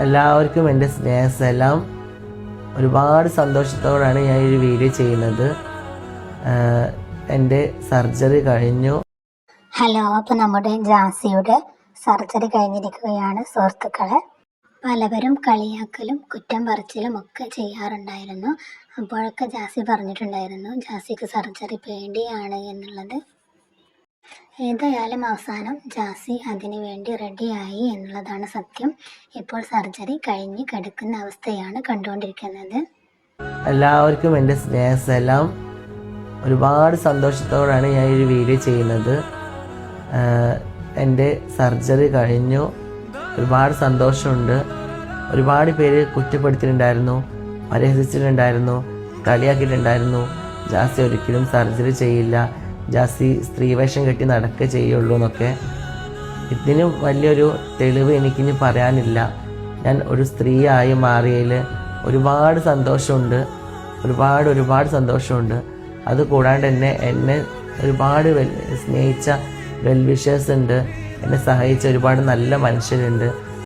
എല്ലാവർക്കും എന്റെ സ്നേഹസെല്ലാം. ഒരുപാട് സന്തോഷത്തോടാണ് ഞാൻ ഈ വീഡിയോ ചെയ്യുന്നത്. എന്റെ സർജറി കഴിഞ്ഞു. ഹലോ അപ്പോൾ നമ്മുടെ ജാസിയുടെ സർജറി കഴിഞ്ഞിരിക്കുകയാണ് സുഹൃത്തുക്കളെ. പലവരും കളിയാക്കലും കുറ്റം പറച്ചിലും ഒക്കെ ചെയ്യാറുണ്ടായിരുന്നു. അപ്പോഴൊക്കെ ജാസി പറഞ്ഞിട്ടുണ്ടായിരുന്നു ജാസിക്ക് സർജറി പേടിയാണ് എന്നുള്ളത്. ഏതായാലും അവസാനം ജാസി അതിനു വേണ്ടി റെഡിയായി എന്നുള്ളതാണ് സത്യം. ഇപ്പോൾ സർജറി കഴിഞ്ഞ് കിടക്കുന്ന അവസ്ഥയാണ് കണ്ടുകൊണ്ടിരിക്കുന്നത്. എല്ലാവർക്കും എന്റെ സ്നേഹസെല്ലാം ഒരുപാട് സന്തോഷത്തോടാണ് ഞാൻ ഈ വീഡിയോ ചെയ്യുന്നത്. എന്റെ സർജറി കഴിഞ്ഞു. ഒരുപാട് സന്തോഷമുണ്ട്. ഒരുപാട് പേര് കുറ്റപ്പെടുത്തിയിട്ടുണ്ടായിരുന്നു പരിഹസിച്ചിട്ടുണ്ടായിരുന്നു കളിയാക്കിയിട്ടുണ്ടായിരുന്നു. ജാസി ഒരിക്കലും സർജറി ചെയ്യില്ല. ജാസി സ്ത്രീവേഷം കെട്ടി നടക്കുക ചെയ്യുള്ളൂ എന്നൊക്കെ. ഇതിന് വലിയൊരു തെളിവ് എനിക്കിനി പറയാനില്ല. ഞാൻ ഒരു സ്ത്രീയായി മാറിയതിൽ ഒരുപാട് സന്തോഷമുണ്ട്. ഒരുപാട് ഒരുപാട് സന്തോഷമുണ്ട്. അത് കൂടാണ്ട് തന്നെ എന്നെ ഒരുപാട് സ്നേഹിച്ച വെൽ വിഷേഴ്സ് ഉണ്ട്. എന്നെ സഹായിച്ച ഒരുപാട് നല്ല മനുഷ്യരുണ്ട്.